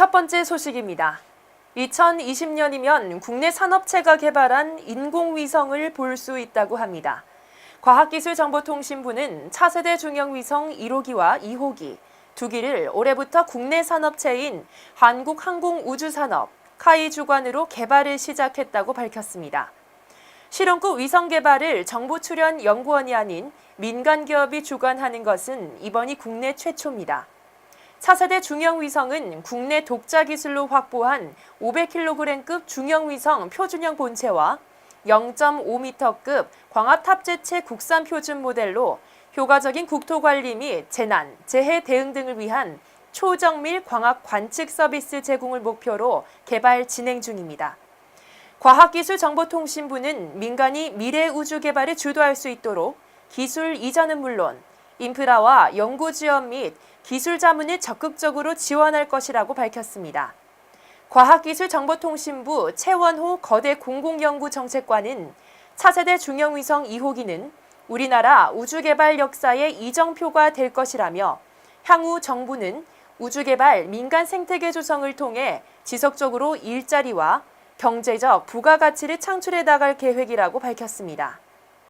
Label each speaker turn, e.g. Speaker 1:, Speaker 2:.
Speaker 1: 첫 번째 소식입니다. 2020년이면 국내 산업체가 개발한 인공위성을 볼 수 있다고 합니다. 과학기술정보통신부는 차세대 중형위성 1호기와 2호기 두 기를 올해부터 국내 산업체인 한국항공우주산업 카이 주관으로 개발을 시작했다고 밝혔습니다. 실험급 위성 개발을 정부 출연 연구원이 아닌 민간 기업이 주관하는 것은 이번이 국내 최초입니다. 차세대 중형위성은 국내 독자 기술로 확보한 500kg급 중형위성 표준형 본체와 0.5m급 광합 탑재체 국산 표준 모델로 효과적인 국토 관리 및 재난, 재해 대응 등을 위한 초정밀 광학 관측 서비스 제공을 목표로 개발 진행 중입니다. 과학기술정보통신부는 민간이 미래 우주 개발에 주도할 수 있도록 기술 이전은 물론 인프라와 연구 지원 및 기술 자문을 적극적으로 지원할 것이라고 밝혔습니다. 과학기술정보통신부 최원호 거대 공공연구정책관은 차세대 중형위성 2호기는 우리나라 우주개발 역사의 이정표가 될 것이라며 향후 정부는 우주개발 민간 생태계 조성을 통해 지속적으로 일자리와 경제적 부가가치를 창출해 나갈 계획이라고 밝혔습니다.